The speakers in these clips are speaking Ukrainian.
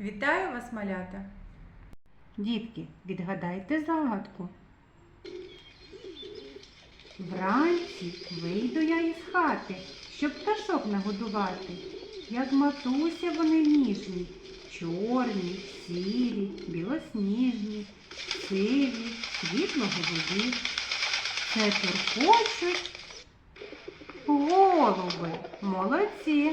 Вітаю вас, малята! Дітки, відгадайте загадку. Вранці вийду я із хати, щоб пташок нагодувати. Як матуся вони ніжні, чорні, сірі, білосніжні, сиві, світло-голубі. Це туркочуть голуби, молодці.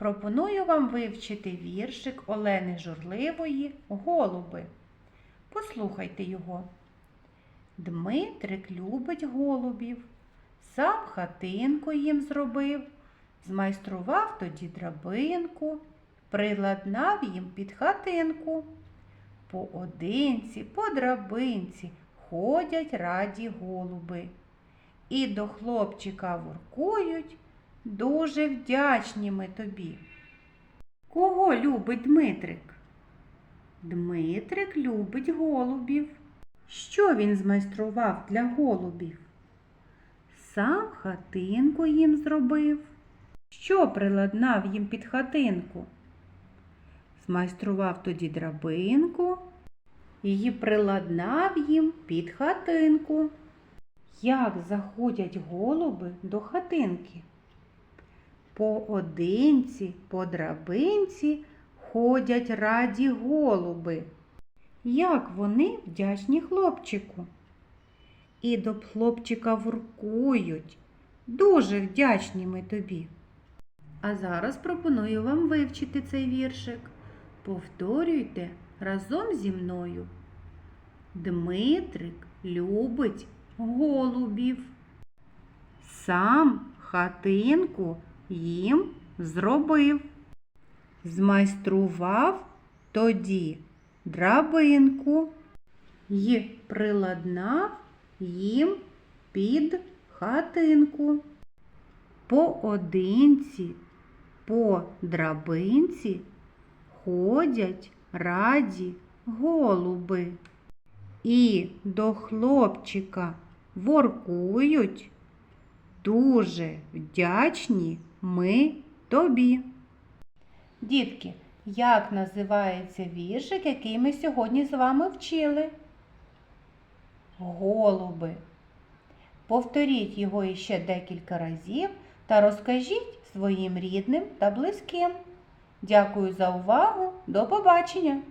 Пропоную вам вивчити віршик Олени Журливої Голуби. Послухайте його. Дмитрик любить голубів, сам хатинку їм зробив, змайстрував тоді драбинку, приладнав їм під хатинку. Поодинці, по драбинці ходять раді голуби. І до хлопчика воркують, дуже вдячні ми тобі. Кого любить Дмитрик? Дмитрик любить голубів. Що він змайстрував для голубів? Сам хатинку їм зробив. Що приладнав їм під хатинку? Змайстрував тоді драбинку і приладнав їм під хатинку. Як заходять голуби до хатинки? Поодинці, по драбинці ходять раді голуби. Як вони вдячні хлопчику. І до хлопчика воркують. Дуже вдячні ми тобі. А зараз пропоную вам вивчити цей віршик. Повторюйте разом зі мною. Дмитрик любить голубів. Сам хатинку їм зробив. Змайстрував тоді драбинку й приладнав їм під хатинку. Поодинці, по драбинці ходять раді голуби. І до хлопчика воркують. Дуже вдячні ми тобі. Дітки, як називається віршик, який ми сьогодні з вами вчили? Голуби. Повторіть його іще декілька разів та розкажіть своїм рідним та близьким. Дякую за увагу. До побачення!